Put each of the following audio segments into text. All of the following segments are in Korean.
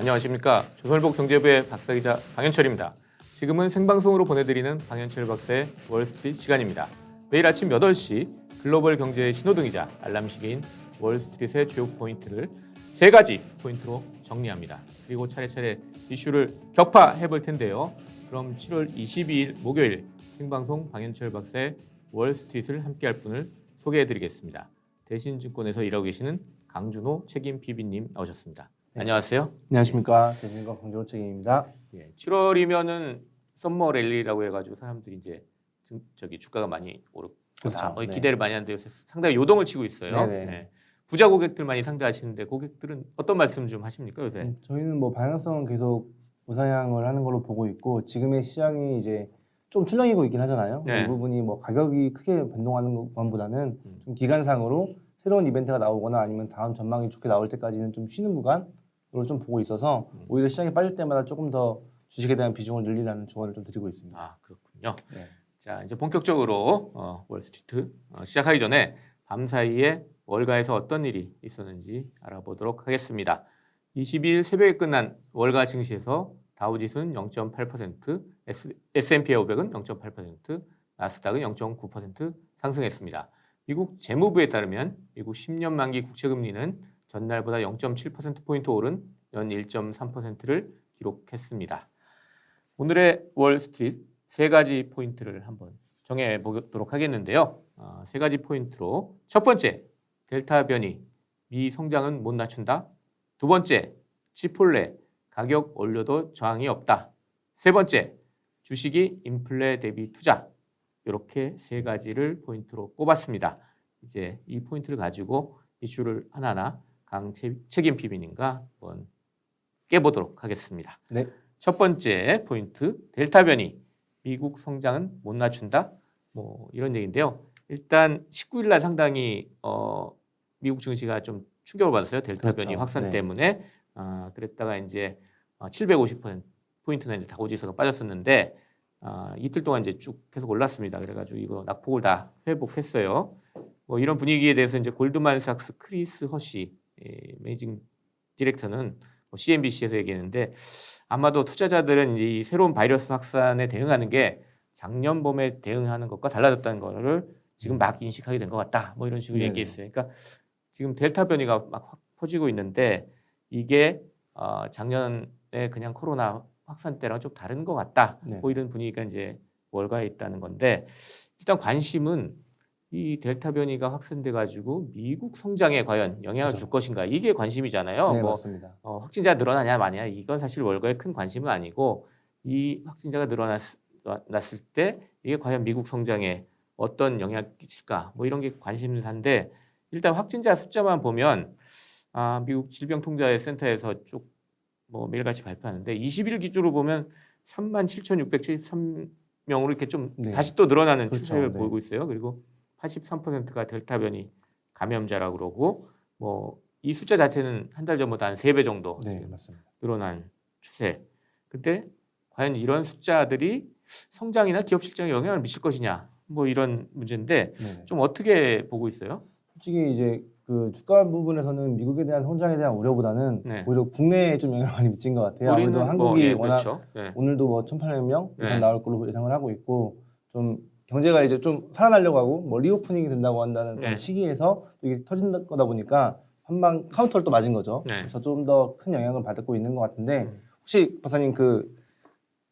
안녕하십니까. 조선일보 경제부의 박사 기자 강현철입니다. 지금은 생방송으로 보내드리는 강현철 박사의 월스트리트 시간입니다. 매일 아침 8시 글로벌 경제의 신호등이자 알람 시계인 월스트리트의 주요 포인트를 세 가지 포인트로 정리합니다. 그리고 차례차례 이슈를 격파해 볼 텐데요. 그럼 7월 22일 목요일 생방송 강현철 박사의 월스트리트를 함께할 분을 소개해 드리겠습니다. 대신증권에서 일하고 계시는 강준호 책임 PB님 나오셨습니다. 안녕하세요. 안녕하십니까 대신과 강정호 책임입니다. 예, 7월이면은 썸머 랠리라고 해가지고 사람들이 이제 증- 저기 주가가 많이 오르 그렇죠. 뭐 네. 기대를 많이 하는데 요새 상당히 요동을 치고 있어요. 네네. 예. 부자 고객들 많이 상대하시는데 고객들은 어떤 말씀 좀 하십니까 요새? 음, 저희는 뭐 방향성은 계속 우상향을 하는 걸로 보고 있고 지금의 시장이 이제 좀 출렁이고 있긴 하잖아요. 네. 이 부분이 뭐 가격이 크게 변동하는 것보다는 음. 좀 기간상으로 새로운 이벤트가 나오거나 아니면 다음 전망이 좋게 나올 때까지는 좀 쉬는 구간으로 좀 보고 있어서 음. 오히려 시장이 빠질 때마다 조금 더 주식에 대한 비중을 늘리라는 조언을 좀 드리고 있습니다. 아 그렇군요. 네. 자 이제 본격적으로 어, 월스트리트 어, 시작하기 전에 밤 사이에 월가에서 어떤 일이 있었는지 알아보도록 하겠습니다. 22일 새벽에 끝난 월가 증시에서 다우지수는 0.8%, S&P 500은 0.8%, 나스닥은 0.9% 상승했습니다. 미국 재무부에 따르면 미국 10년 만기 국채 금리는 전날보다 0.7% 포인트 오른 연 1.3%를 기록했습니다. 오늘의 월스트리트 세 가지 포인트를 한번 정해 보도록 하겠는데요. 어, 세 가지 포인트로 첫 번째 델타 변이 미 성장은 못 낮춘다. 두 번째 치폴레 가격 올려도 저항이 없다. 세 번째 주식이 인플레 대비 투자 이렇게 세 가지를 포인트로 꼽았습니다. 이제 이 포인트를 가지고 이슈를 하나하나 강 채- 책임 PB님과 한번 깨보도록 하겠습니다. 네. 첫 번째 포인트 델타 변이 미국 성장은 못 낮춘다. 뭐 이런 얘기인데요. 일단 19일 날 상당히 어 미국 증시가 좀 충격을 받았어요. 델타 그렇죠. 변이 확산 네. 때문에 아 그랬다가 이제 750% 포인트나 이제 다우지수가 빠졌었는데 아, 이틀 동안 이제 쭉 계속 올랐습니다. 그래가지고 이거 낙폭을 다 회복했어요. 뭐 이런 분위기에 대해서 이제 골드만삭스 크리스 허시 예, 매니징 디렉터는 뭐 CNBC에서 얘기했는데 아마도 투자자들은 이 새로운 바이러스 확산에 대응하는 게 작년 봄에 대응하는 것과 달라졌다는 거를 지금 막 인식하게 된 것 같다. 뭐 이런 식으로 네네. 얘기했어요. 그러니까 지금 델타 변이가 막확 퍼지고 있는데 이게 어, 작년에 그냥 코로나 확산 때랑 좀 다른 것 같다. 네. 뭐 이런 분위기가 이제 월가에 있다는 건데 일단 관심은 이 델타 변이가 확산돼 가지고 미국 성장에 과연 영향을 그렇죠. 줄 것인가 이게 관심이잖아요. 네 뭐 맞습니다. 어, 확진자 늘어나냐 마냐 이건 사실 월가의 큰 관심은 아니고 이 확진자가 늘어났을 때 이게 과연 미국 성장에 어떤 영향을 끼칠까 뭐 이런 게 관심사인데 일단 확진자 숫자만 보면 아, 미국 질병통제센터에서 쭉 뭐 매일같이 발표하는데 20일 기준으로 보면 37,673명으로 이렇게 좀 네. 다시 또 늘어나는 그렇죠. 추세를 네. 보이고 있어요. 그리고 83%가 델타 변이 감염자라고 그러고 뭐 이 숫자 자체는 한 달 전보다 한 세 배 정도 네. 늘어난 추세. 근데 과연 이런 숫자들이 성장이나 기업 실적에 영향을 미칠 것이냐 뭐 이런 문제인데 네. 좀 어떻게 보고 있어요? 솔직히 이제 그 주가 부분에서는 미국에 대한 성장에 대한 우려보다는 네. 오히려 국내에 좀 영향을 많이 미친 것 같아요. 아무래도 뭐, 한국이 예, 워낙 그렇죠. 네. 오늘도 뭐 1,800명 이상 네. 나올 걸로 예상을 하고 있고 좀 경제가 이제 좀 살아나려고 하고 뭐 리오프닝이 된다고 한다는 그런 네. 시기에서 또 이게 터진 거다 보니까 한 방 카운터를 또 맞은 거죠. 네. 그래서 좀 더 큰 영향을 받고 있는 것 같은데 음. 혹시 박사님 그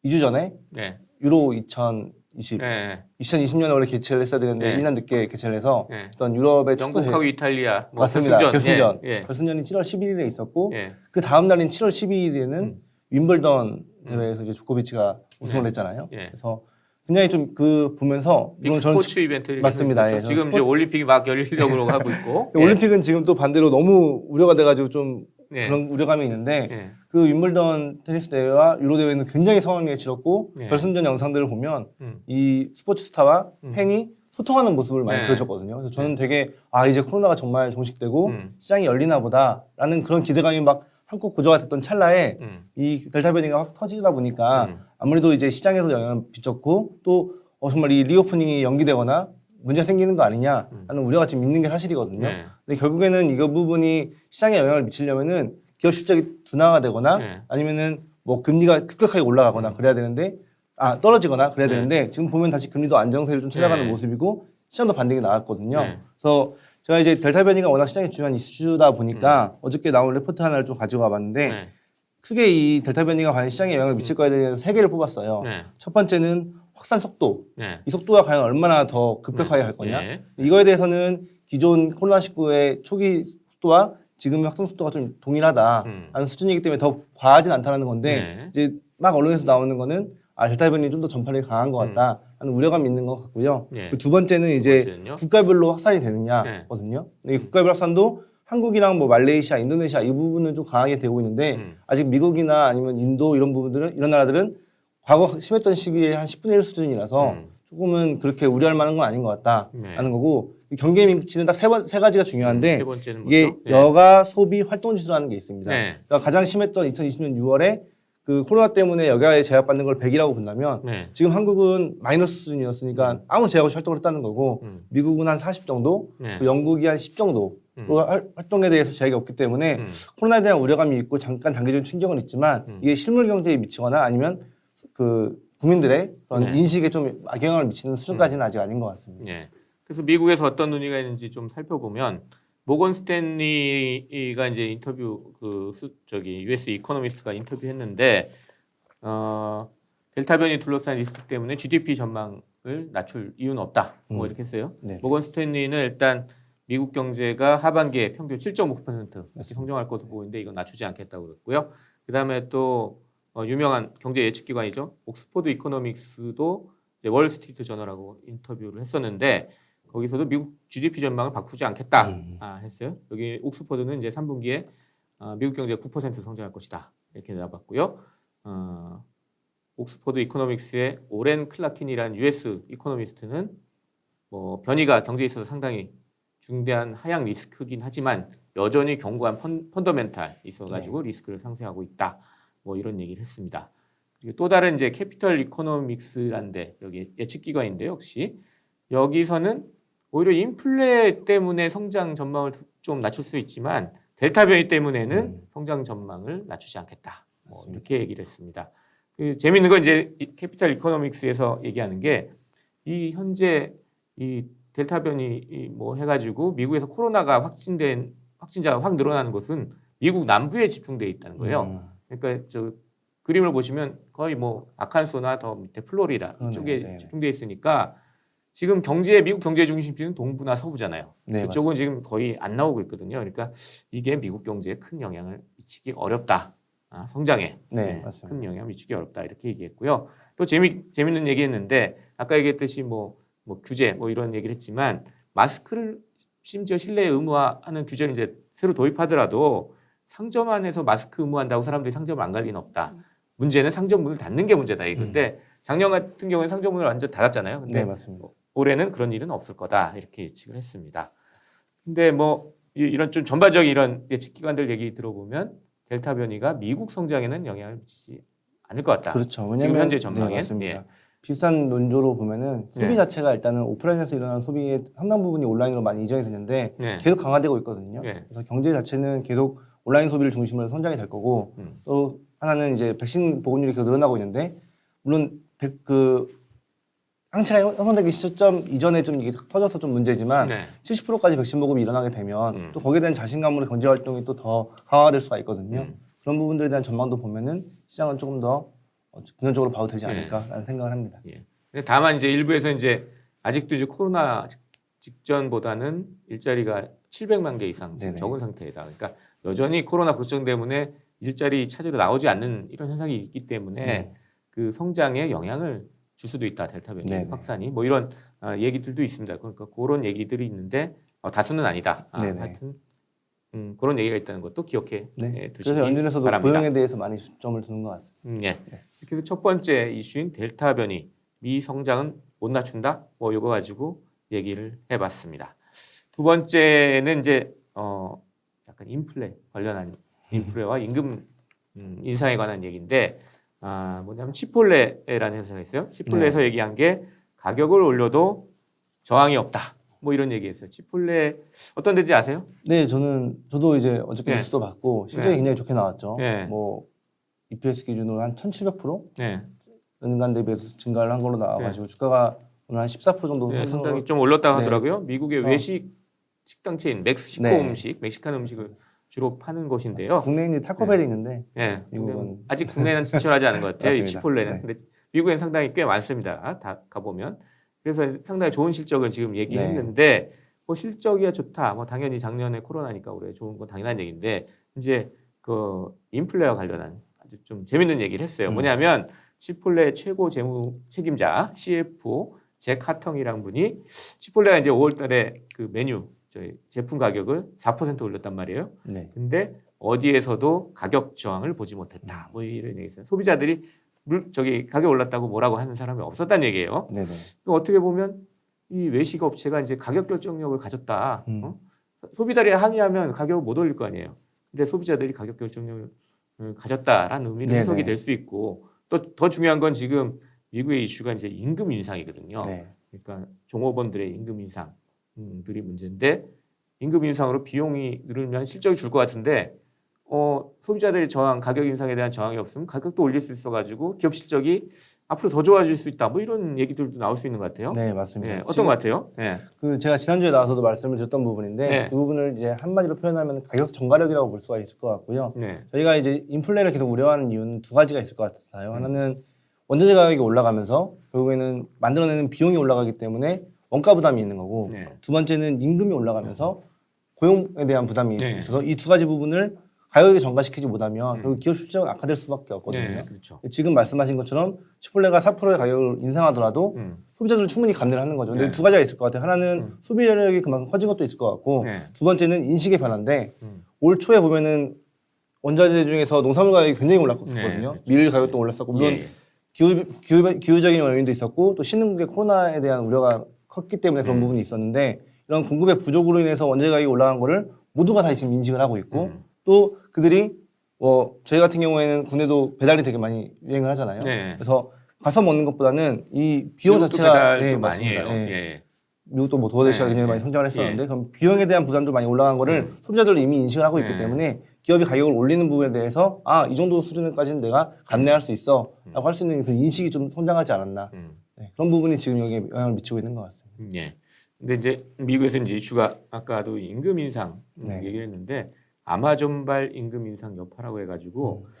2주 전에 네. 유로 2020 네. 2020년에 원래 개최를 했어야 되는데 네. 1년 늦게 개최를 해서 네. 어떤 유럽의 축구 영국하고 이탈리아 뭐 맞습니다. 결승전. 예. 예. 결승전이 7월 11일에 있었고 예. 그 다음 날인 7월 12일에는 음. 윈블던 대회에서 이제 조코비치가 우승을 네. 했잖아요. 예. 그래서 굉장히 좀 그 보면서 빅 물론 저는 스포츠 이벤트를 맞습니다. 예, 지금 저는 이제 올림픽이 막 열리려고 하고 있고 지- 올림픽은 지금 또 반대로 너무 우려가 돼가지고 좀 예. 그런 우려감이 있는데 예. 그 윈블던 테니스 대회와 유로 대회는 굉장히 성황리에 치렀고 예. 결승전 영상들을 보면 음. 이 스포츠 스타와 음. 팬이 소통하는 모습을 많이 네. 보여줬거든요. 그래서 저는 되게 아 이제 코로나가 정말 종식되고 음. 시장이 열리나 보다라는 그런 기대감이 막 한껏 고조가 됐던 찰나에 음. 이 델타 변이가 확 터지다 보니까 음. 아무래도 이제 시장에서 영향을 미쳤고 또 어, 정말 이 리오프닝이 연기되거나 문제 가 생기는 거 아니냐라는 우려가 지금 있는 게 사실이거든요. 네. 근데 결국에는 이거 부분이 시장에 영향을 미치려면은 기업 실적이 둔화가 되거나 네. 아니면은 뭐 금리가 급격하게 올라가거나 그래야 되는데 아 떨어지거나 그래야 네. 되는데 지금 보면 다시 금리도 안정세를 좀 찾아가는 네. 모습이고 시장도 반등이 나왔거든요. 네. 그래서 제가 이제 델타 변이가 워낙 시장에 중요한 이슈다 보니까 어저께 나온 레포트 하나를 좀 가지고 와봤는데 음. 네. 크게 이 델타 변이가 과연 시장에 영향을 미칠 거에 대해서 세 개를 뽑았어요. 네. 첫 번째는 확산 속도. 네. 이 속도가 과연 얼마나 더 급격하게 갈 거냐. 네. 이거에 대해서는 기존 코로나19의 초기 속도와 지금의 확산 속도가 좀 동일하다. 음. 라는 수준이기 때문에 더 과하진 않다는 건데 네. 이제 막 언론에서 나오는 거는 아 델타 변이 좀 더 전파력이 강한 것 음. 같다 하는 우려감이 있는 것 같고요. 네. 그두 번째는 이제 번째는요? 국가별로 확산이 네. 되느냐거든요. 이 국가별 확산도 한국이랑 뭐 말레이시아, 인도네시아 이 부분은 좀 강하게 되고 있는데 음. 아직 미국이나 아니면 인도 이런 부분들은 이런 나라들은 과거 심했던 시기에 한 10분의 1 수준이라서 음. 조금은 그렇게 우려할 만한 건 아닌 것 같다 네. 거고 이 경계 민치는 딱세번세 가지가 중요한데 세 번째는 이게? 네. 여가 소비 활동 지수라는 게 있습니다. 네. 그러니까 가장 심했던 2020년 6월에 그 코로나 때문에 여가에 제약받는 걸 100이라고 본다면 네. 지금 한국은 마이너스 수준이었으니까 아무 제약 없이 활동을 했다는 거고 음. 미국은 한 40 정도, 네. 그 영국이 한 10 정도 음. 활- 활동에 대해서 제약이 없기 때문에 음. 코로나에 대한 우려감이 있고 잠깐 단계적인 충격은 있지만 음. 이게 실물 경제에 미치거나 아니면 그 국민들의 그런 네. 음. 인식에 좀 악영향을 미치는 수준까지는 아직 아닌 것 같습니다. 예. 그래서 미국에서 어떤 논의가 있는지 좀 살펴보면 모건 스탠리가 이제 인터뷰 그 수, 저기 US 이코노미스트가 인터뷰했는데 어 델타 변이 둘러싼 리스크 때문에 GDP 전망을 낮출 이유는 없다. 뭐 음. 이렇게 했어요. 네. 모건 스탠리는 일단 미국 경제가 하반기에 평균 7.5% 맞습니다. 성장할 것으로 보이는데 이건 낮추지 않겠다고 그랬고요. 그다음에 또 어, 유명한 경제 예측 기관이죠. 옥스포드 이코노믹스도 월스트리트 저널하고 인터뷰를 했었는데 거기서도 미국 GDP 전망을 바꾸지 않겠다 음. 아, 했어요. 여기 옥스포드는 이제 3분기에 어, 미국 경제가 9% 성장할 것이다 이렇게 나봤고요. 어, 옥스포드 이코노믹스의 오렌 클라킨이라는 US 이코노미스트는 뭐 변이가 경제에 있어서 상당히 중대한 하향 리스크긴 하지만 여전히 견고한 펀, 펀더멘탈 있어가지고 리스크를 상쇄하고 있다. 뭐 이런 얘기를 했습니다. 그리고 또 다른 이제 캐피털 이코노믹스란데 여기 예측 기관인데 역시 여기서는 오히려 인플레 때문에 성장 전망을 두- 좀 낮출 수 있지만 델타 변이 때문에는 음. 성장 전망을 낮추지 않겠다. 뭐. 이렇게 얘기를 했습니다. 그 재밌는 건 이제 이 캐피탈 이코노믹스에서 얘기하는 게 이 현재 이 델타 변이 이뭐 해가지고 미국에서 코로나가 확진된 확진자가 확 늘어나는 것은 미국 남부에 집중돼 있다는 거예요. 음. 그러니까 저 그림을 보시면 거의 뭐 아칸소나 더 밑에 플로리다. 이쪽에 네. 집중돼 있으니까 지금 경제 미국 경제 중심지는 동부나 서부잖아요. 네, 그쪽은 지금 거의 안 나오고 있거든요. 그러니까 이게 미국 경제에 큰 영향을 미치기 어렵다. 아, 성장에 네, 맞습니다. 큰 영향 미치기 어렵다 이렇게 얘기했고요. 또 재미 재밌는 얘기했는데 아까 얘기했듯이 뭐, 뭐 규제 뭐 이런 얘기를 했지만 마스크를 심지어 실내 의무화하는 규제를 이제 새로 도입하더라도 상점 안에서 마스크 의무한다고 사람들이 상점을 안갈 리는 없다. 문제는 상점 문을 닫는 게 문제다 이건데 작년 같은 경우에는 상점 문을 완전 닫았잖아요. 근데 네, 맞습니다. 올해는 그런 일은 없을 거다 이렇게 예측을 했습니다. 근데 뭐 이- 이런 좀 전반적인 이런 예측 기관들 얘기 들어보면 델타 변이가 미국 성장에는 영향을 미치지 않을 것 같다. 그렇죠. 왜냐면 지금 현재 네, 전망엔 맞습니다. 예. 비슷한 논조로 보면은 소비 네. 자체가 일단은 오프라인에서 일어나는 소비의 상당 부분이 온라인으로 많이 이전이 됐는데 네. 계속 강화되고 있거든요. 네. 그래서 경제 자체는 계속 온라인 소비를 중심으로 성장이 될 거고 음. 또 하나는 이제 백신 보급률이 계속 늘어나고 있는데 물론 백, 그 항체가 형성되기 시점 이전에 좀 이게 터져서 좀 문제지만 네. 70%까지 백신 보급이 일어나게 되면 음. 또 거기에 대한 자신감으로 경제 활동이 또 더 강화될 수가 있거든요. 음. 그런 부분들에 대한 전망도 보면은 시장은 조금 더 어, 긍정적으로 봐도 되지 네. 않을까라는 생각을 합니다. 예. 근데 다만 이제 일부에서 이제 아직도 이제 코로나 직- 직전보다는 일자리가 700만 개 이상 네네. 적은 상태이다. 그러니까 여전히 코로나 걱정 때문에 일자리 찾으러 나오지 않는 이런 현상이 있기 때문에 네. 그 성장에 영향을 줄 수도 있다. 델타 변이. 확산이 뭐 이런 아, 얘기들도 있습니다. 그러니까 그런 얘기들이 있는데 어, 다수는 아니다. 아. 하여튼 음, 그런 얘기가 있다는 것도 기억해 네. 예, 두시기 그래서 연준에서도 바랍니다. 고용에 대해서 많이 중점을 두는 것 같습니다. 음, 예. 그래서 첫 번째 이슈인 델타 변이 미 성장은 못 낮춘다. 뭐 이거 가지고 얘기를 해봤습니다. 두 번째는 이제 어 약간 인플레 관련한 인플레와 임금 음, 인상에 관한 얘기인데 아 뭐냐면 치폴레라는 회사가 있어요. 치폴레에서 얘기한 게 가격을 올려도 저항이 없다. 뭐 이런 얘기했어요. 치폴레 어떤 데인지 아세요? 네, 저는 저도 이제 어저께 네. 뉴스도 봤고 실적이 네. 굉장히 좋게 나왔죠. 네. 뭐 EPS 기준으로 한 1,700% 네, 연간 대비해서 증가를 한 걸로 나와가지고 주가가 오늘 한 14% 정도 네, 상당히 좀 올랐다고 네. 하더라고요. 미국의 그래서- 외식 식당 체인 멕시코 네. 음식, 멕시칸 음식을 주로 파는 곳인데요. 국내인이 타코벨이 있는데 예, 미국은- 아직 국내는 진출하지 않은 것 같아요. 이. 치폴레는. 네. 근데 미국엔 상당히 꽤 많습니다. 다 가보면. 그래서 상당히 좋은 실적을 지금 얘기했는데 뭐 실적이 좋다. 뭐 당연히 작년에 코로나니까 올해 좋은 건 당연한 얘기인데 이제 그 인플레와 관련한 아주 좀 재밌는 얘기를 했어요. 음. 뭐냐면 치폴레 최고 재무 책임자 CFO 잭 하텅이란 분이 치폴레가 이제 5월달에 그 메뉴 저희 제품 가격을 4% 올렸단 말이에요. 네. 근데 어디에서도 가격 저항을 보지 못했다. 뭐 이런 얘기 있어요. 소비자들이 물 저기 가격 올랐다고 뭐라고 하는 사람이 없었다는 얘기예요. 네네. 어떻게 보면 이 외식 업체가 이제 가격 결정력을 가졌다. 음. 어? 소비자들이 항의하면 가격을 못 올릴 거 아니에요. 근데 소비자들이 가격 결정력을 어, 가졌다라는 의미로. 해석이 될 수 있고 또 더 중요한 건 지금 미국의 이슈가 이제 임금 인상이거든요. 네. 그러니까 종업원들의 임금 인상들이 문제인데 임금 인상으로 비용이 늘으면 실적이 줄 것 같은데 어, 소비자들이 저항 가격 인상에 대한 저항이 없으면 가격도 올릴 수 있어가지고 기업 실적이 앞으로 더 좋아질 수 있다. 뭐 이런 얘기들도 나올 수 있는 것 같아요. 네, 맞습니다. 예, 어떤 것 같아요? 예. 그 제가 지난주에 나와서도 말씀을 드렸던 부분인데 네. 이 부분을 이제 한마디로 표현하면 가격 정가력이라고 볼 수가 있을 것 같고요. 네. 저희가 이제 인플레를 계속 우려하는 이유는 두 가지가 있을 것 같아요. 하나는 원자재 가격이 올라가면서 결국에는 만들어내는 비용이 올라가기 때문에 원가 부담이 있는 거고 네. 두 번째는 임금이 올라가면서 고용에 대한 부담이 네. 있어서 이 두 가지 부분을 가격에 전가시키지 못하면 음. 결국 기업 실적은 악화될 수밖에 없거든요. 네, 그렇죠. 지금 말씀하신 것처럼 치폴레가 4%의 가격을 인상하더라도 음. 소비자들은 충분히 감내를 하는 거죠. 근데 네. 두 가지가 있을 것 같아요. 하나는 음. 소비력이 그만큼 커진 것도 있을 것 같고 네. 두 번째는 인식의 변화인데 음. 올 초에 보면은 원자재 중에서 농산물 가격이 굉장히 올랐었거든요. 네, 그렇죠. 밀 가격도 올랐었고 물론 예, 예. 기후, 기후, 기후적인 원인도 있었고 또 신흥국의 코로나에 대한 우려가 컸기 때문에 그런 음. 부분이 있었는데 이런 공급의 부족으로 인해서 원자재 가격이 올라간 거를 모두가 다 지금 인식을 하고 있고 음. 또 그들이 뭐 저희 같은 경우에는 국내도 배달이 되게 많이 유행을 하잖아요. 네. 그래서 가서 먹는 것보다는 이 비용 미국도 자체가 배달도 네, 많이 해요. 맞습니다. 예. 예. 미국도 뭐 도어대시가 네, 굉장히 네. 많이 성장을 했었는데 예. 그럼 비용에 대한 부담도 많이 올라간 거를 음. 소비자들도 이미 인식을 하고 있기 네. 때문에 기업이 가격을 올리는 부분에 대해서 아 이 정도 수준까지는 내가 감내할 수 있어라고 할 수 있는 그 인식이 좀 성장하지 않았나 음. 네, 그런 부분이 지금 여기에 영향을 미치고 있는 것 같습니다. 음, 예. 근데 이제 미국에서 이제 이슈가 아까도 임금 인상 음, 네. 얘기를 했는데 아마존발 임금 인상 여파라고 해가지고 음.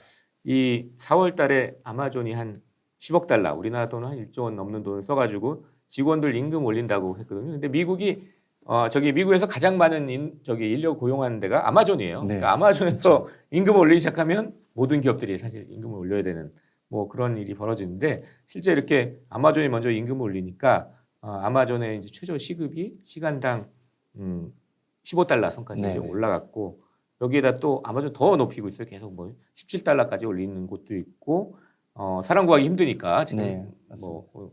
이 4월 달에 아마존이 한 10억 달러 우리나라 돈은 한 1조 원 넘는 돈을 써가지고 직원들 임금 올린다고 했거든요. 근데 미국이 어 저기 미국에서 가장 많은 인, 저기 인력 고용하는 데가 아마존이에요. 네. 그러니까 아마존에서 임금 을 올리기 시작하면 모든 기업들이 사실 임금을 올려야 되는 뭐 그런 일이 벌어지는데 실제 이렇게 아마존이 먼저 임금을 올리니까 어, 아마존의 이제 최저 시급이 시간당 음, 15달러 선까지 좀 네네. 올라갔고 여기에다 또 아마존 더 높이고 있어요. 계속 뭐 17달러까지 올리는 곳도 있고 어, 사람 구하기 힘드니까 지금 네, 뭐그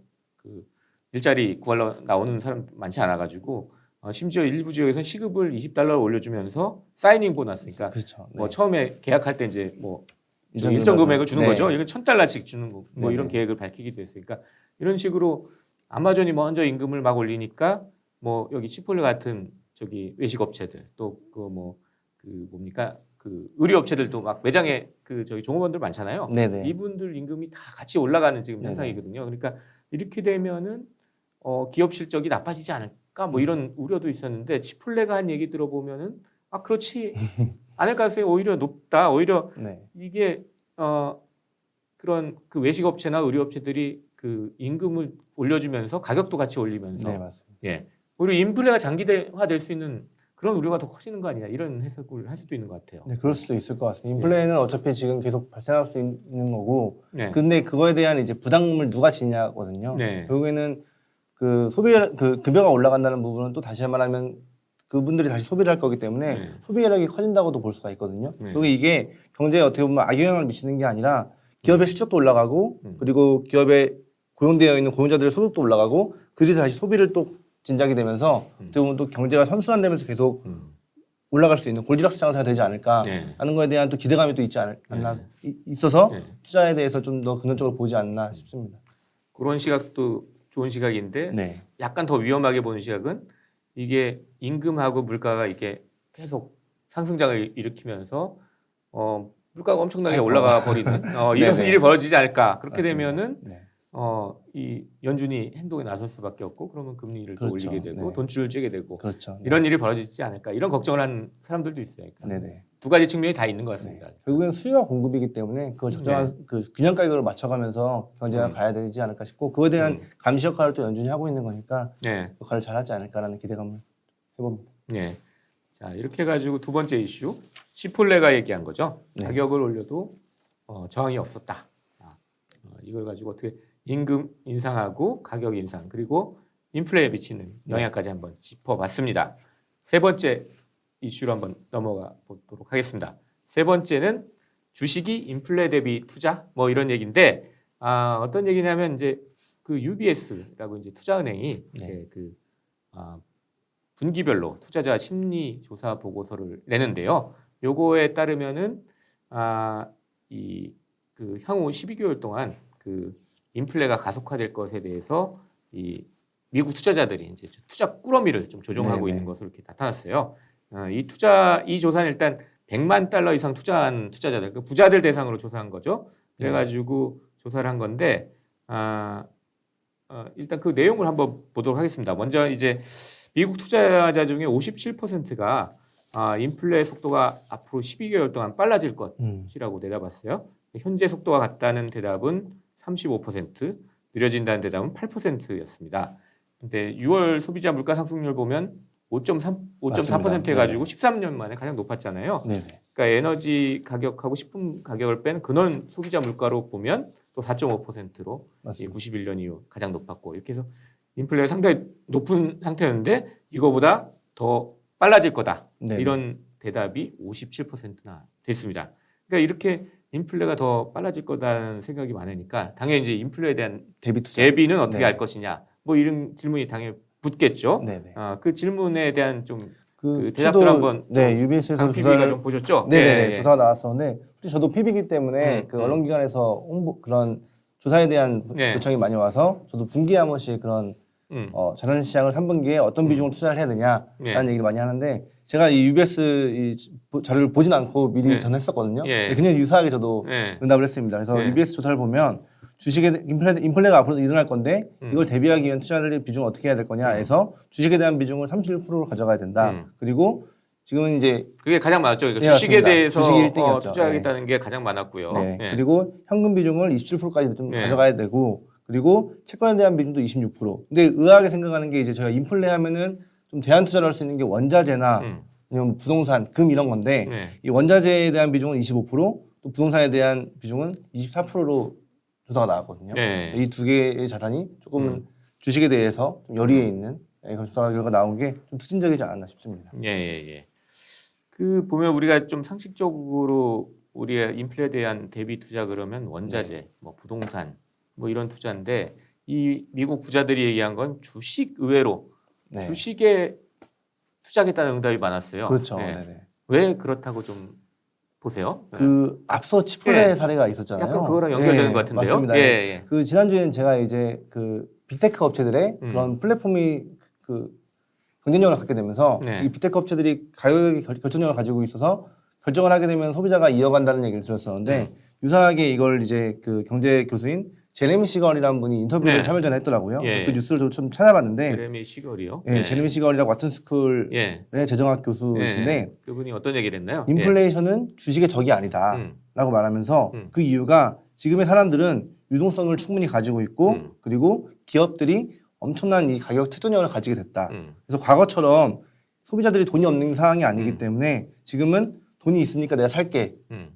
일자리 구하러 나오는 사람 많지 않아 가지고 어, 심지어 일부 지역에서 시급을 20달러 올려주면서 사이닝 보너스니까 그렇죠. 네. 뭐 처음에 계약할 때 이제 뭐 일정 일정 금액을- 주는 네. 거죠. 이건 천 달러씩 주는 거, 뭐 네네. 이런 계획을 밝히기도 했으니까 이런 식으로 아마존이 먼저 임금을 막 올리니까 뭐 여기 치폴레 같은 저기 외식 업체들 또 그 뭐 그 뭡니까 그 의류 업체들도 막 매장에 그 저기 종업원들 많잖아요. 네네. 이분들 임금이 다 같이 올라가는 지금. 현상이거든요. 그러니까 이렇게 되면은 어, 기업 실적이 나빠지지 않을까 뭐 이런 우려도 있었는데 치폴레가 한 얘기 들어보면은 아 그렇지 않을 가능성이 오히려 높다. 오히려 네. 이게 어 그런 그 외식 업체나 의류 업체들이 그 임금을 올려주면서 가격도 같이 올리면서 네 맞습니다. 예 오히려 인플레가 장기화될 수 있는 그런 우려가 더 커지는 거 아니냐 이런 해석을 할 수도 있는 것 같아요. 네 그럴 수도 있을 것 같습니다. 인플레는 어차피 지금 계속 발생할 수 있는 거고 네. 근데 그거에 대한 이제 부담을 누가 지냐거든요. 네. 결국에는 그 소비 그 급여가 올라간다는 부분은 또 다시 말하면 그분들이 다시 소비를 할 거기 때문에 네. 소비력이 커진다고도 볼 수가 있거든요. 네. 그리고 이게 경제에 어떻게 보면 악영향을 미치는 게 아니라 기업의 실적도 올라가고 음. 그리고 기업에 고용되어 있는 고용자들의 소득도 올라가고 그들이 다시 소비를 또 진작이 되면서 음. 어떻게 보면 또 경제가 선순환되면서 계속 음. 올라갈 수 있는 골디락스 장사가 되지 않을까 네. 하는 거에 대한 또 기대감이 또 있지 않, 않나 네. 이- 있어서 네. 투자에 대해서 좀 더 긍정적으로 보지 않나 싶습니다. 그런 시각도 좋은 시각인데 네. 약간 더 위험하게 보는 시각은 이게 임금하고 물가가 이게 계속 상승장을 일으키면서 어, 물가가 엄청나게 아이고. 올라가 버리는 어, 이런 네네. 일이 벌어지지 않을까. 그렇게 맞습니다. 되면은 네. 어, 이 연준이 행동에 나설 수밖에 없고 그러면 금리를 또 그렇죠. 올리게 되고 네. 돈줄을 쬐게 되고 그렇죠. 네. 이런 일이 벌어지지 않을까. 이런 걱정을 한 사람들도 있어요. 그러니까 네네. 두 가지 측면이 다 있는 것 네. 같습니다. 결국엔 수요와 공급이기 때문에 그걸 적정한 그 균형 가격으로 맞춰가면서 경제가 음. 가야 되지 않을까 싶고 그거에 대한 음. 감시 역할을 또 연준이 하고 있는 거니까 네. 역할을 잘하지 않을까라는 기대감을 해봅니다. 네. 자 이렇게 해가지고 두 번째 이슈 시폴레가 얘기한 거죠. 네. 가격을 올려도 어, 저항이 없었다. 아, 어, 이걸 가지고 어떻게 임금 인상하고 가격 인상 그리고 인플레에 미치는 영향까지 한번 짚어봤습니다. 세 번째 이슈로 한번 넘어가 보도록 하겠습니다. 세 번째는 주식이 인플레 대비 투자 뭐 이런 얘기인데 아, 어떤 얘기냐면 이제 그 UBS라고 이제 투자은행이 이제 그 아, 분기별로 투자자 심리 조사 보고서를 내는데요. 요거에 따르면은 아, 이 그 향후 12개월 동안 그 인플레가 가속화될 것에 대해서 이 미국 투자자들이 이제 투자 꾸러미를 좀 조정하고 네네. 있는 것으로 이렇게 나타났어요. 어, 이 투자 이 조사는 일단 100만 달러 이상 투자한 투자자들, 그 부자들 대상으로 조사한 거죠. 그래가지고 조사를 한 건데 아, 어, 일단 그 내용을 한번 보도록 하겠습니다. 먼저 이제 미국 투자자 중에 57%가 아, 인플레 속도가 앞으로 12개월 동안 빨라질 음. 것이라고 내다봤어요. 현재 속도가 같다는 대답은 35%, 느려진다는 대답은 8%였습니다. 근데 6월 소비자 물가 상승률 보면 5.3, 5.4% 맞습니다. 해가지고 13년 만에 가장 높았잖아요. 네네. 그러니까 에너지 가격하고 식품 가격을 뺀 근원 소비자 물가로 보면 또 4.5%로 이 맞습니다. 91년 이후 가장 높았고 이렇게 해서 인플레가 상당히 높은 상태였는데 이거보다 더 빨라질 거다. 네네. 이런 대답이 57%나 됐습니다. 그러니까 이렇게 인플레가 더 빨라질 거다는 생각이 많으니까 당연히 이제 인플레에 대한 대비 투자. 대비는 어떻게 네. 할 것이냐 뭐 이런 질문이 당연히 붙겠죠. 네네. 아, 그 질문에 대한 좀 그 그 수치도 대답들 한번 네 UBS에서 PB가 좀 보셨죠? 네네 예, 예. 조사 가 나왔었는데 솔직히 저도 PB이기 때문에 음, 그 음. 언론기관에서 홍보 그런 조사에 대한 네. 요청이 많이 와서 저도 분기에 한 번씩 그런 음. 어, 자산시장을 3분기에 어떤 비중으로 투자를 해야 되냐라는 네. 얘기를 많이 하는데 제가 이 UBS 이 자료를 보진 않고 미리 네. 전했었거든요. 예. 굉장히 유사하게 저도 예. 응답을 했습니다. 그래서 네. UBS 조사를 보면 주식에 인플레, 인플레가 앞으로 일어날 건데 음. 이걸 대비하기 위한 투자를 비중을 어떻게 해야 될 거냐 해서 주식에 대한 비중을 31%로 가져가야 된다. 음. 그리고 지금은 이제 그게 가장 많았죠. 그러니까 네, 주식에 맞습니다. 대해서 주식이 어. 투자하겠다는 게 가장 많았고요. 네. 예. 그리고 현금 비중을 27%까지 좀 네. 가져가야 되고 그리고 채권에 대한 비중도 26%. 근데 의아하게 생각하는 게 이제 저희가 인플레 하면은 좀 대안 투자를 할 수 있는 게 원자재나 음. 아니면 부동산, 금 이런 건데 네. 이 원자재에 대한 비중은 25%, 또 부동산에 대한 비중은 24%로 조사가 나왔거든요. 네. 이 두 개의 자산이 조금 음. 은 주식에 대해서 좀 열의에 있는 이런 조사 결과 나온 게 좀 특징적이지 않았나 싶습니다. 예, 예, 예. 그 보면 우리가 좀 상식적으로 우리의 인플레에 대한 대비 투자 그러면 원자재, 네. 뭐 부동산, 뭐 이런 투자인데 이 미국 부자들이 얘기한 건 주식 의외로 네. 주식에 투자하겠다는 응답이 많았어요. 그렇죠. 예. 네네. 왜 그렇다고 좀 보세요? 그 앞서 치폴레 예. 사례가 있었잖아요. 약간 그거랑 연결되는 예, 것 같은데요. 맞습니다. 예, 예. 그 지난주에는 제가 이제 그 빅테크 업체들의 음. 그런 플랫폼이 그 경쟁력을 갖게 되면서 네. 이 빅테크 업체들이 가격의 결- 결정력을 가지고 있어서 결정을 하게 되면 소비자가 이어간다는 얘기를 들었었는데 음. 유사하게 이걸 이제 그 경제 교수인 제레미 시걸이라는 분이 인터뷰를 네. 3일 전에 했더라고요. 예. 그 뉴스를 저좀 찾아봤는데 제레미 시걸이요. 예, 제레미 시걸이라고 와튼 스쿨의 예. 재정학 교수이신데 예. 그분이 어떤 얘기를 했나요? 인플레이션은 주식의 적이 아니다. 예. 음. 라고 말하면서 음. 그 이유가 지금의 사람들은 유동성을 충분히 가지고 있고 음. 그리고 기업들이 엄청난 이 가격 책정력을 가지게 됐다. 음. 그래서 과거처럼 소비자들이 돈이 없는 상황이 아니기 음. 때문에 지금은 돈이 있으니까 내가 살게. 음.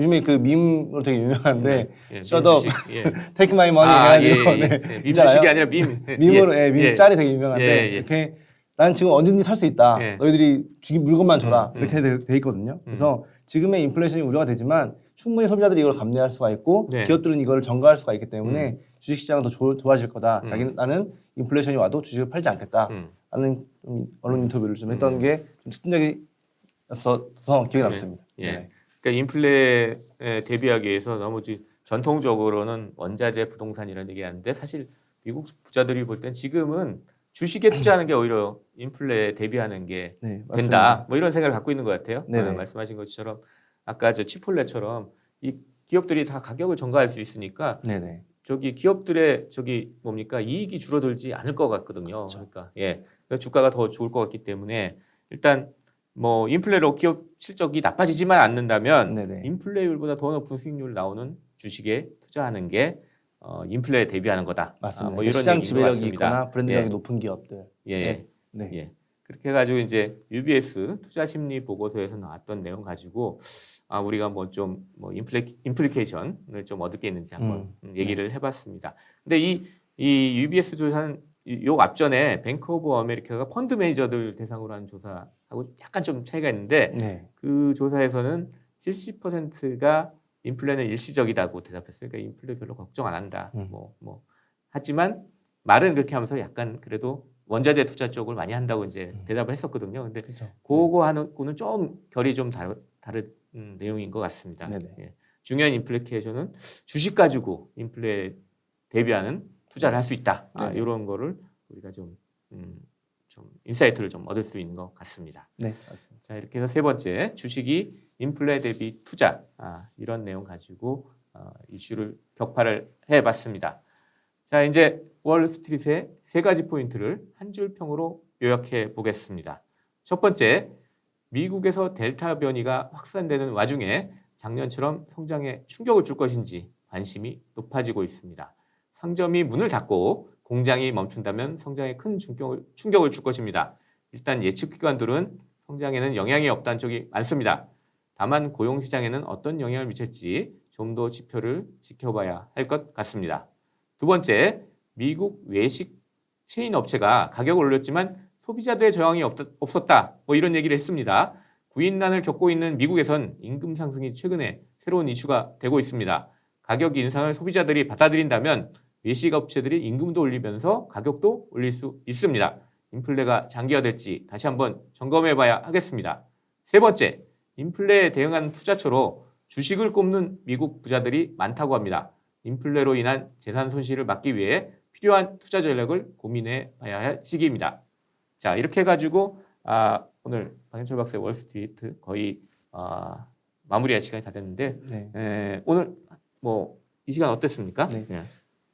요즘에 그 밈으로 되게 유명한데 예, Shut up. 주식, 예. take my money 아, 해가지고 예, 예. 네, 예, 밈. 주식이 아니라 밈. 밈으로 예, 밈 예. 짤이 되게 유명한데 예, 예. 이렇게 난 지금 언제든지 살 수 있다. 예. 너희들이 주기 물건만 줘라. 음, 이렇게 돼, 돼 있거든요. 그래서 지금의 인플레이션이 우려가 되지만 충분히 소비자들이 이걸 감내할 수가 있고 네. 기업들은 이걸 전가할 수가 있기 때문에 주식시장은 더 조- 좋아질 거다. 음. 자기는 나는 인플레이션이 와도 주식을 팔지 않겠다. 음. 하는 좀 언론 인터뷰를 좀 했던 게좀 특징적이어서 기억에 남습니다. 예. 네. 그러니까 인플레에 대비하기 위해서 너무 지- 전통적으로는 원자재 부동산이라는 얘기하는데 사실 미국 부자들이 볼 땐 지금은 주식에 투자하는 게 오히려 인플레에 대비하는 게 네, 된다. 뭐 이런 생각을 갖고 있는 것 같아요. 어, 말씀하신 것처럼 아까 저 치폴레처럼 이 기업들이 다 가격을 전가할 수 있으니까 네네. 저기 기업들의 저기 뭡니까 이익이 줄어들지 않을 것 같거든요. 그렇죠. 그러니까 예 주가가 더 좋을 것 같기 때문에 일단 뭐 인플레로 기업 실적이 나빠지지만 않는다면 네네. 인플레율보다 더 높은 수익률 나오는 주식에 투자하는 게 어, 인플레에 대비하는 거다. 맞습니다. 아, 뭐 이런 시장 지배력이. 있거나 브랜드력이 예. 높은 기업들. 예. 예. 네. 예. 그렇게 해가지고 이제 UBS 투자 심리 보고서에서 나왔던 내용 가지고 아 우리가 뭐 좀뭐 인플레 인플리케이션을 좀 얻을 게 있는지 한번 음, 얘기를 해봤습니다. 근데 이이 UBS 조사는 이- 요 앞전에 뱅크 오브 아메리카가 펀드 매니저들 대상으로 한 조사하고 약간 좀 차이가 있는데 네. 그 조사에서는 70%가 인플레는 일시적이다고 대답했어요. 그러니까 인플레 별로 걱정 안 한다. 음. 뭐 뭐 하지만 말은 그렇게 하면서 약간 그래도 원자재 투자 쪽을 많이 한다고 이제 음. 대답을 했었거든요. 근데 그렇죠. 그거 하는 거는 좀 결이 좀 다르, 다른 음, 내용인 것 같습니다. 네네. 예. 중요한 인플레이션은 주식 가지고 인플레 대비하는 투자를 할 수 있다. 아, 네네. 이런 거를 우리가 좀, 음, 좀 인사이트를 좀 얻을 수 있는 것 같습니다. 네, 맞습니다. 자 이렇게 해서 세 번째 주식이 인플레 대비 투자 아, 이런 내용 가지고 어, 이슈를 격파를 해봤습니다. 자 이제 월스트리트의 세 가지 포인트를 한 줄 평으로 요약해 보겠습니다. 첫 번째 미국에서 델타 변이가 확산되는 와중에 작년처럼 성장에 충격을 줄 것인지 관심이 높아지고 있습니다. 상점이 문을 닫고 공장이 멈춘다면 성장에 큰 충격을, 줄 것입니다. 일단 예측 기관들은 성장에는 영향이 없다는 쪽이 많습니다. 다만 고용 시장에는 어떤 영향을 미칠지 좀 더 지표를 지켜봐야 할 것 같습니다. 두 번째, 미국 외식 체인 업체가 가격을 올렸지만 소비자들의 저항이 없, 없었다. 뭐 이런 얘기를 했습니다. 구인난을 겪고 있는 미국에선 임금 상승이 최근에 새로운 이슈가 되고 있습니다. 가격 인상을 소비자들이 받아들인다면 외식 업체들이 임금도 올리면서 가격도 올릴 수 있습니다. 인플레가 장기화될지 다시 한번 점검해 봐야 하겠습니다. 세 번째, 인플레에 대응한 투자처로 주식을 꼽는 미국 부자들이 많다고 합니다. 인플레로 인한 재산 손실을 막기 위해 필요한 투자 전략을 고민해 봐야 할 시기입니다. 자, 이렇게 해가지고 아, 오늘 박현철 박사의 월스트리트 거의 아, 마무리할 시간이 다 됐는데 네. 에, 오늘 뭐 이 시간 어땠습니까? 네. 예.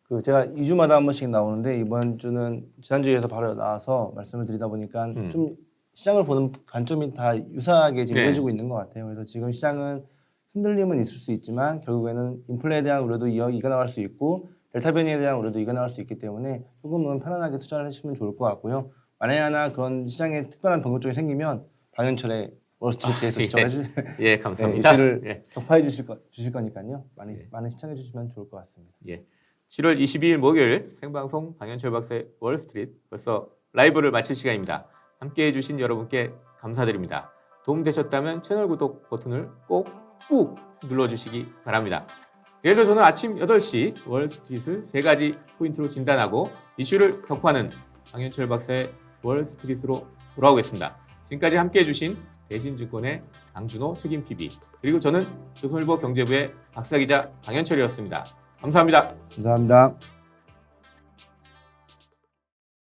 그 제가 2주마다 한 번씩 나오는데 이번 주는 지난주에서 바로 나와서 말씀을 드리다 보니까 음. 좀 시장을 보는 관점이 다 유사하게 지금 네. 이어지고 있는 것 같아요. 그래서 지금 시장은 흔들림은 있을 수 있지만 결국에는 인플레에 대한 우려도 이어 이겨나갈 수 있고 델타 변이에 대한 우려도 이겨나갈 수 있기 때문에 조금은 편안하게 투자를 하시면 좋을 것 같고요. 만에 하나 그런 시장에 특별한 변곡점이 생기면 방현철의 월스트리트에서 아, 예. 시청해 주 예, 네, 감사합니다. 이슈를 예. 격파해 주실 거 주실 거니까요. 많이 네. 많이 시청해 주시면 좋을 것 같습니다. 예. 7월 22일 목요일 생방송 방현철 박사의 월스트리트 벌써 라이브를 마칠 시간입니다. 함께 해 주신 여러분께 감사드립니다. 도움되셨다면 채널 구독 버튼을 꼭 꾹 눌러주시기 바랍니다. 그래서 저는 아침 8시 월스트리트를 세 가지 포인트로 진단하고 이슈를 격파하는 방현철 박사의 월스트리트로 돌아오겠습니다. 지금까지 함께 해 주신 대신증권의 강준호 책임 PB 그리고 저는 조선일보 경제부의 박사기자 방현철이었습니다. 감사합니다. 감사합니다.